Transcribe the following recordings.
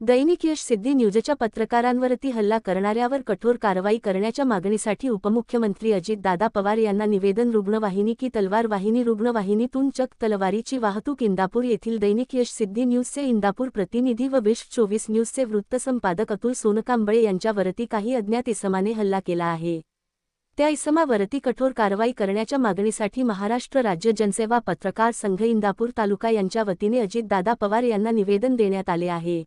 दैनिक यश सिद्धी न्यूजच्या पत्रकारांवरती हल्ला करणाऱ्यावर कठोर कारवाई करण्याच्या मागणीसाठी उपमुख्यमंत्री अजितदादा पवार यांना निवेदन रुग्णवाहिनी की तलवार वाहिनी रुग्णवाहिनीतून चक तलवारीची वाहतूक इंदापूर येथील दैनिक यश सिद्धी न्यूजचे इंदापूर प्रतिनिधी व विश चोवीस न्यूजचे वृत्तसंपादक अतुल सोनकांबळे यांच्यावरती काही अज्ञात इसमाने हल्ला केला आहे. त्या इसमावरती कठोर कारवाई करण्याच्या मागणीसाठी महाराष्ट्र राज्य जनसेवा पत्रकार संघ इंदापूर तालुका यांच्या वतीने अजितदादा पवार यांना निवेदन देण्यात आले आहे.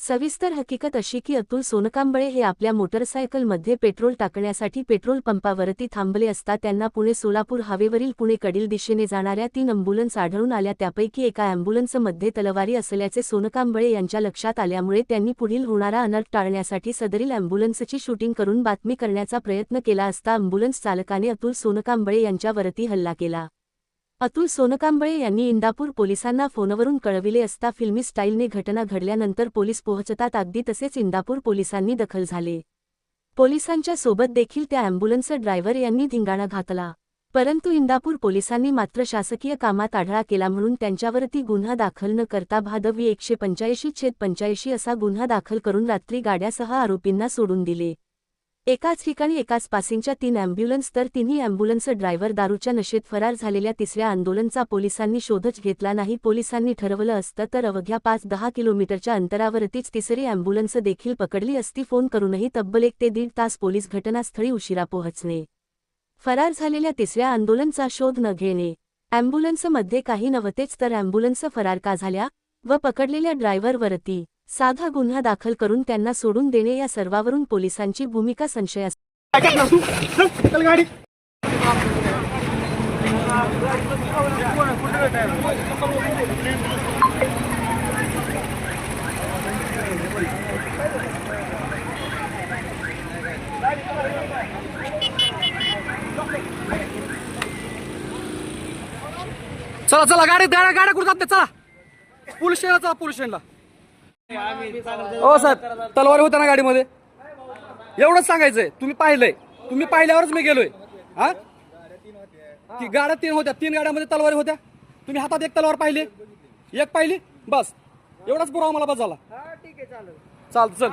सविस्तर हकीकत अशी की अतुल सोनकांबळे हे आपल्या मोटरसायकलमध्ये पेट्रोल टाकण्यासाठी पेट्रोल पंपावरती थांबले असता त्यांना पुणे सोलापूर हवेवरील पुणेकडील दिशेने जाणाऱ्या तीन अँब्युलन्स आढळून आल्या. त्यापैकी एका अँब्युलन्समध्ये तलवारी असल्याचे सोनकांबळे यांच्या लक्षात आल्यामुळे त्यांनी पुढील होणारा अनर्थ टाळण्यासाठी सदरील अँब्युलन्सची शूटिंग करून बातमी करण्याचा प्रयत्न केला असता अँब्युलन्स चालकाने अतुल सोनकांबळे यांच्यावरती हल्ला केला. अतुल सोनकांबळे यांनी इंदापूर पोलिसांना फोनवरून कळविले असता फिल्मी स्टाईलने घटना घडल्यानंतर पोलीस पोहोचतात. अगदी तसेच इंदापूर पोलिसांनी दखल झाले. पोलिसांच्या सोबत देखील त्या अँब्युलन्स ड्रायव्हर यांनी धिंगाणा घातला. परंतु इंदापूर पोलिसांनी मात्र शासकीय कामात आढळा केला म्हणून त्यांच्यावरती गुन्हा दाखल न करता भादवी एकशे पंच्याऐंशी छेद पंच्याऐंशी असा गुन्हा दाखल करून रात्री गाड्यासह आरोपींना सोडून दिले. एकाच ठिकाणी एकाच पासिंगच्या तीन अँब्युलन्स तर तिन्ही अँब्युलन्स ड्रायव्हर दारूच्या नशेत फरार झालेल्या तिसऱ्या आंदोलनचा पोलिसांनी शोधच घेतला नाही. पोलिसांनी ठरवलं असतं तर अवघ्या पाच दहा किलोमीटरच्या अंतरावरतीच तिसरी अँब्युलन्स देखील पकडली असती. फोन करूनही तब्बल एक ते दीड तास पोलीस घटनास्थळी उशिरा पोहोचणे. फरार झालेल्या तिसऱ्या आंदोलनचा शोध न घेणे. अँब्युलन्समध्ये काही नव्हतेच तर अँब्युलन्स फरार का झाल्या व पकडलेल्या ड्रायव्हरवरती साधा गुन्हा दाखल करून त्यांना सोडून देणे या सर्वावरून पोलिसांची भूमिका संशय असते चला चला गाडी गाड्या गाड्या कुठं जाते चला. पोलीस स्टेशनला चला पोलीस स्टेशनला. हो साहेब तलवारी होत्या ना गाडीमध्ये. एवढंच सांगायचंय. तुम्ही पाहिलंय. तुम्ही पाहिल्यावरच मी गेलोय. हा? ती गाड्या तीन होत्या. तीन गाड्यामध्ये तलवारी होत्या. तुम्ही हातात एक तलवार पाहिली? एक पाहिली? बस. एवढाच पुरावा मला बस झाला. चालतं चल.